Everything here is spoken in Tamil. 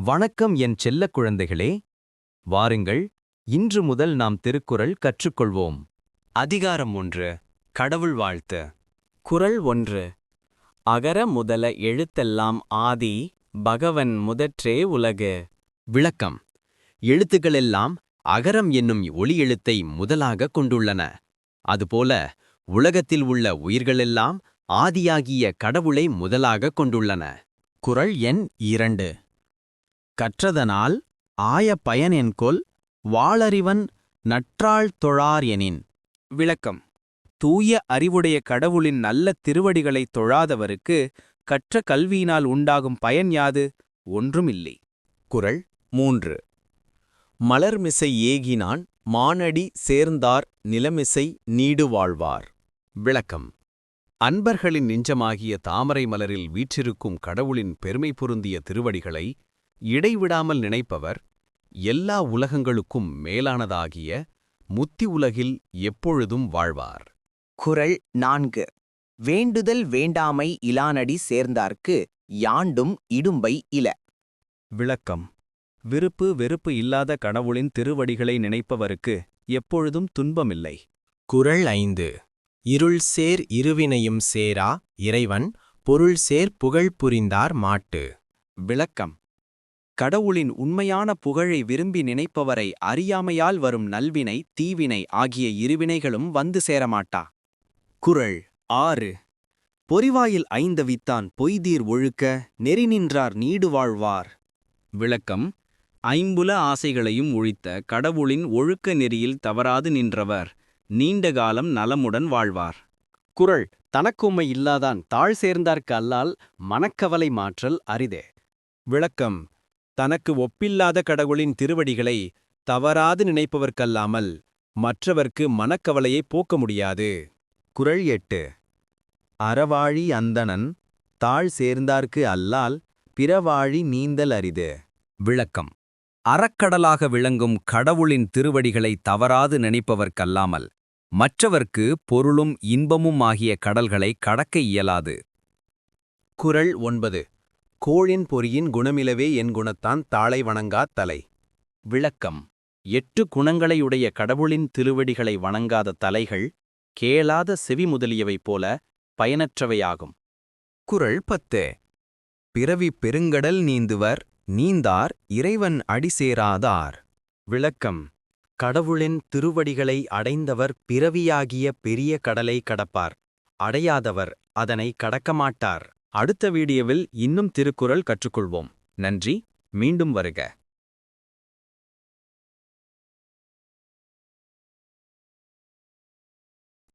வணக்கம் என் செல்லக் குழந்தைகளே வாருங்கள் இன்று முதல் நாம் திருக்குறள் கற்றுக்கொள்வோம். அதிகாரம் ஒன்று கடவுள் வாழ்த்து. குறள் ஒன்று அகர முதல எழுத்தெல்லாம் ஆதி பகவன் முதற்றே உலகு. விளக்கம் எழுத்துக்களெல்லாம் அகரம் என்னும் ஒளி எழுத்தை முதலாக கொண்டுள்ளன. அதுபோல உலகத்தில் உள்ள உயிர்களெல்லாம் ஆதியாகிய கடவுளை முதலாக கொண்டுள்ளன. குறள் எண் இரண்டு. கற்றதனால் ஆய பயன் என்கொல் வாளறிவன் நற்றாள் தொழார் எனின். விளக்கம். தூய அறிவுடைய கடவுளின் நல்ல திருவடிகளை தொழாதவருக்கு கற்ற கல்வியினால் உண்டாகும் பயன் யாது? ஒன்றுமில்லை. குரல் மூன்று. மலர்மிசை ஏகினான் மானடி சேர்ந்தார் நிலமிசை நீடு வாழ்வார். விளக்கம். அன்பர்களின் நெஞ்சமாகிய தாமரை மலரில் வீற்றிருக்கும் கடவுளின் பெருமை பொருந்திய திருவடிகளை இடைவிடாமல் நினைப்பவர் எல்லா உலகங்களுக்கும் மேலானதாகிய முத்தி உலகில் எப்பொழுதும் வாழ்வார். குறள் நான்கு. வேண்டுதல் வேண்டாமை இலானடி சேர்ந்தார்க்கு யாண்டும் இடும்பை இல. விளக்கம். விருப்பு வெறுப்பு இல்லாத கடவுளின் திருவடிகளை நினைப்பவருக்கு எப்பொழுதும் துன்பமில்லை. குறள் ஐந்து. இருள் சேர் இருவினையும் சேரா இறைவன் பொருள் சேர் புகழ் புரிந்தார் மாட்டு. விளக்கம். கடவுளின் உண்மையான புகழை விரும்பி நினைப்பவரை அறியாமையால் வரும் நல்வினை தீவினை ஆகிய இருவினைகளும் வந்து சேரமாட்டா? குறள் ஆறு. பொறிவாயில் ஐந்தவித்தான் பொய்தீர் ஒழுக்க நெறி நின்றார் நீடு வாழ்வார். விளக்கம். ஐம்புல ஆசைகளையும் ஒழித்த கடவுளின் ஒழுக்க நெறியில் தவறாது நின்றவர் நீண்ட காலம் நலமுடன் வாழ்வார். குறள் தனக்கும்மை இல்லாதான் தாழ் சேர்ந்தார்க்கு அல்லால் மனக்கவலை மாற்றல் அரிதே. விளக்கம். தனக்கு ஒப்பில்லாத கடவுளின் திருவடிகளை தவறாது நினைப்பவர்க்கல்லாமல் மற்றவர்க்கு மனக்கவலையை போக்க முடியாது. குறள் எட்டு. அறவாழி அந்தணன் தாழ் சேர்ந்தார்க்கு அல்லால் பிறவாழி நீந்தல் அரிது. விளக்கம். அறக்கடலாக விளங்கும் கடவுளின் திருவடிகளை தவறாது நினைப்பவர்க்கல்லாமல் மற்றவர்க்கு பொருளும் இன்பமும் ஆகிய கடல்களை கடக்க இயலாது. குறள் ஒன்பது. கோழின் பொறியின் குணமிலவே என் குணத்தான் தாளை வணங்காத் தலை. விளக்கம். எட்டு குணங்களையுடைய கடவுளின் திருவடிகளை வணங்காத தலைகள் கேளாத செவி முதலியவை போல பயனற்றவையாகும். குரல் பத்து. பிறவி பெருங்கடல் நீந்துவர் நீந்தார் இறைவன் அடிசேராதார். விளக்கம். கடவுளின் திருவடிகளை அடைந்தவர் பிறவியாகிய பெரிய கடலை கடப்பார். அடையாதவர் அதனை கடக்க மாட்டார் அடுத்த வீடியோவில் இன்னும் திருக்குறள் கற்றுக்கொள்வோம். நன்றி மீண்டும் வருக.